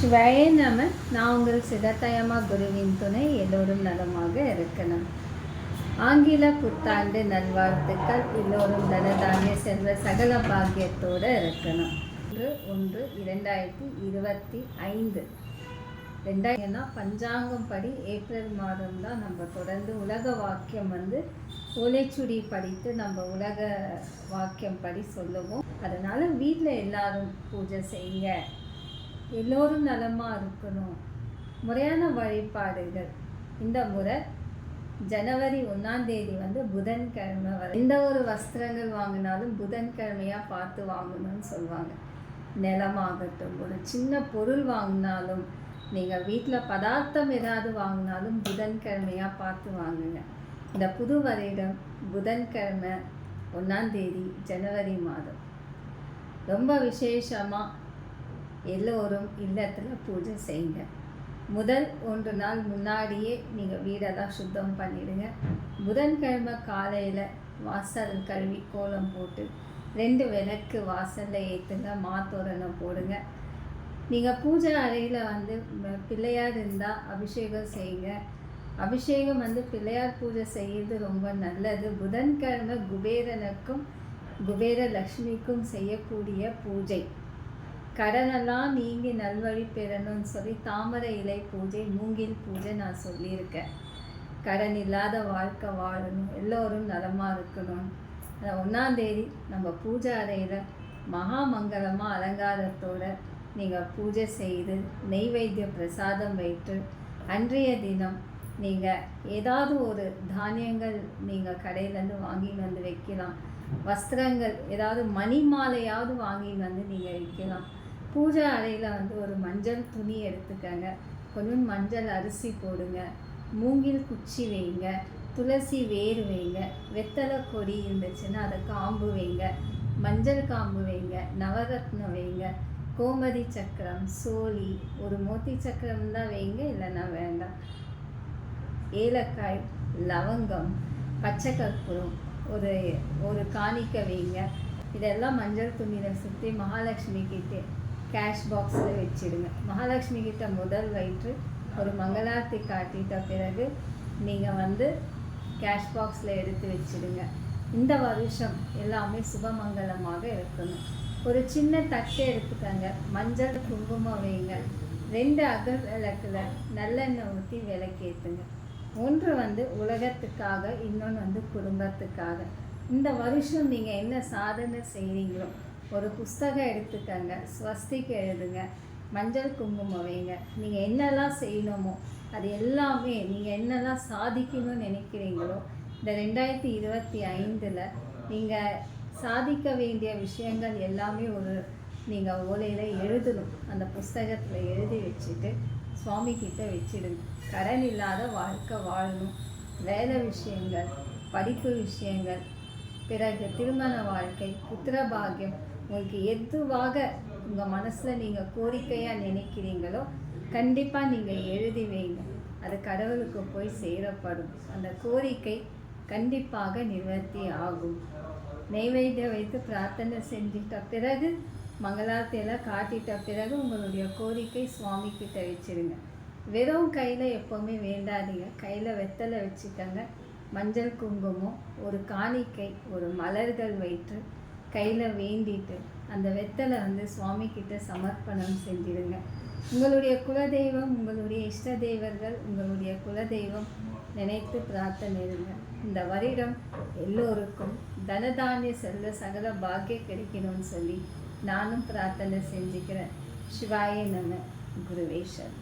சிவாயே நம நான் உங்கள் சிதத்தயமா குருவின் துணை எல்லோரும் நலமாக இருக்கணும். ஆங்கில புத்தாண்டு நல்வாழ்த்துக்கள். எல்லோரும் தனதானிய செல்வ சகல பாக்கியத்தோடு இருக்கணும். ஒன்று ஒன்று இரண்டாயிரத்தி இருபத்தி ஐந்து. ரெண்டாயிரம்னா பஞ்சாங்கம் படி ஏப்ரல் மாதம் தான் நம்ம தொடர்ந்து உலக வாக்கியம் வந்து ஓலைச்சுடி படித்து நம்ம உலக வாக்கியம் படி சொல்லுவோம். அதனால் வீட்டில் எல்லாரும் பூஜை செய்யுங்க எல்லோரும் நலமாக இருக்கணும். முறையான வழிபாடுகள். இந்த முறை ஜனவரி ஒன்றாம் தேதி வந்து புதன்கிழமை வரை. எந்த ஒரு வஸ்திரங்கள் வாங்கினாலும் புதன்கிழமையாக பார்த்து வாங்கணும்னு சொல்லுவாங்க. நிலமாகட்டும் ஒரு சின்ன பொருள் வாங்கினாலும் நீங்கள் வீட்டில் பதார்த்தம் ஏதாவது வாங்கினாலும் புதன்கிழமையாக பார்த்து வாங்குங்க. இந்த புது வருடம் புதன்கிழமை ஒன்றாந்தேதி ஜனவரி மாதம். ரொம்ப விசேஷமாக எல்லோரும் இல்லத்தில் பூஜை செய்யுங்க. முதல் ஒன்று நாள் முன்னாடியே நீங்கள் வீடெல்லாம் சுத்தம் பண்ணிடுங்க. புதன்கிழமை காலையில் வாசல் கழுவி கோலம் போட்டு ரெண்டு விளக்கு வாசலில் ஏற்றுங்க மாத்தோரணம் போடுங்க. நீங்கள் பூஜை அறையில் வந்து பிள்ளையார் இருந்தால் அபிஷேகம் செய்யுங்க. அபிஷேகம் வந்து பிள்ளையார் பூஜை செய்யறது ரொம்ப நல்லது. புதன்கிழமை குபேரனுக்கும் குபேர லக்ஷ்மிக்கும் செய்யக்கூடிய பூஜை. கடனெல்லாம் நீங்கி நல்வழி பெறணும்னு சொல்லி தாமரை இலை பூஜை மூங்கில் பூஜை நான் சொல்லியிருக்கேன். கடன் இல்லாத வாழ்க்கை வாழணும் எல்லோரும் நலமாக இருக்கணும். அந்த ஒன்றாந்தேதி நம்ம பூஜை அறையில் மகா அலங்காரத்தோடு அலங்காரத்தோட நீங்கள் பூஜை செய்து நெய்வேத்திய பிரசாதம் வைத்து அன்றைய தினம் நீங்கள் ஏதாவது ஒரு தானியங்கள் நீங்கள் கடையிலேருந்து வாங்கி வந்து வைக்கலாம். வஸ்திரங்கள் ஏதாவது மணி மாலையாவது வாங்கி வந்து நீங்கள் வைக்கலாம். பூஜை அறையில் வந்து ஒரு மஞ்சள் துணி எடுத்துக்கங்க. கொஞ்சம் மஞ்சள் அரிசி போடுங்க. மூங்கில் குச்சி வைங்க. துளசி வேர் வைங்க. வெத்தலை கொடி இருந்துச்சுன்னா அதை காம்பு வைங்க. மஞ்சள் காம்பு வைங்க. நவரத்னம் வைங்க. கோமதி சக்கரம் சோழி ஒரு மோத்தி சக்கரம் தான் வைங்க இல்லைன்னா வேண்டாம். ஏலக்காய் லவங்கம் பச்சை கற்பூரம். ஒரு ஒரு காணிக்கை வைங்க. இதெல்லாம் மஞ்சள் துணியில் சுற்றி மகாலட்சுமி கிட்டே கேஷ் பாக்ஸில் வச்சிடுங்க. மகாலட்சுமி கிட்ட முதல் வயிற்று ஒரு மங்களார்த்தி காட்டிட்ட பிறகு நீங்கள் வந்து கேஷ் பாக்ஸில் எடுத்து வச்சிடுங்க. இந்த வருஷம் எல்லாமே சுபமங்கலமாக இருக்கணும். ஒரு சின்ன தட்டை எடுத்துக்கங்க. மஞ்சள் குங்குமம் வைங்க. ரெண்டு அகல் விளக்கில் நல்லெண்ணெய் ஊற்றி விளக்கேற்றுங்க ஒன்று வந்து உலகத்துக்காக இன்னொன்று வந்து குடும்பத்துக்காக. இந்த வருஷம் நீங்கள் என்ன சாதனை செய்கிறீங்களோ ஒரு புஸ்தகம் எடுத்துக்கங்க ஸ்வஸ்திக்கு எழுதுங்க மஞ்சள் குங்குமம் வைங்க. நீங்கள் என்னெல்லாம் செய்யணுமோ அது எல்லாமே நீங்கள் என்னெல்லாம் சாதிக்கணும்னு நினைக்கிறீங்களோ இந்த ரெண்டாயிரத்தி இருபத்தி ஐந்தில் நீங்கள் சாதிக்க வேண்டிய விஷயங்கள் எல்லாமே ஒரு நீங்கள் ஓலையில் எழுதணும். அந்த புஸ்தகத்தில் எழுதி வச்சுட்டு சுவாமி கிட்ட வச்சிடுங்க. கடன் இல்லாத வாழ்க்கை வாழணும். வேலை விஷயங்கள் படிப்பு விஷயங்கள் பிறகு திருமண வாழ்க்கை புத்திர பாகியம் உங்களுக்கு எதுவாக உங்கள் மனசில் நீங்கள் கோரிக்கையாக நினைக்கிறீங்களோ கண்டிப்பாக நீங்கள் எழுதி வைங்க. அது கடவுளுக்கு போய் சேரப்படும். அந்த கோரிக்கை கண்டிப்பாக நிவர்த்தி ஆகும். நெய்வேத்தியம் வைத்து பிரார்த்தனை செஞ்சிட்ட பிறகு மங்களார்த்தியெல்லாம் காட்டிட்ட பிறகு உங்களுடைய கோரிக்கை சுவாமி கிட்ட வச்சிருங்க. வெறும் கையில் எப்போவுமே வேண்டாதீங்க. கையில் வெத்தலை வச்சுக்கோங்க. மஞ்சள் குங்குமம் ஒரு காணிக்கை ஒரு மலர்கள் வைத்து கையில் வேண்டிட்டு அந்த வெத்தலை வந்து சுவாமி கிட்ட சமர்ப்பணம் செஞ்சிடுங்க உங்களுடைய குலதெய்வம் உங்களுடைய இஷ்ட தெய்வர்கள் உங்களுடைய குலதெய்வம் நினைத்து பிரார்த்தனை இருங்க இந்த வருடம் எல்லோருக்கும் தனதானிய செல்ல சகல பாக்கியம் கிடைக்கணும்னு சொல்லி நானும் பிரார்த்தனை செஞ்சுக்கிறேன். சிவாய நம குருவேஸ்வர்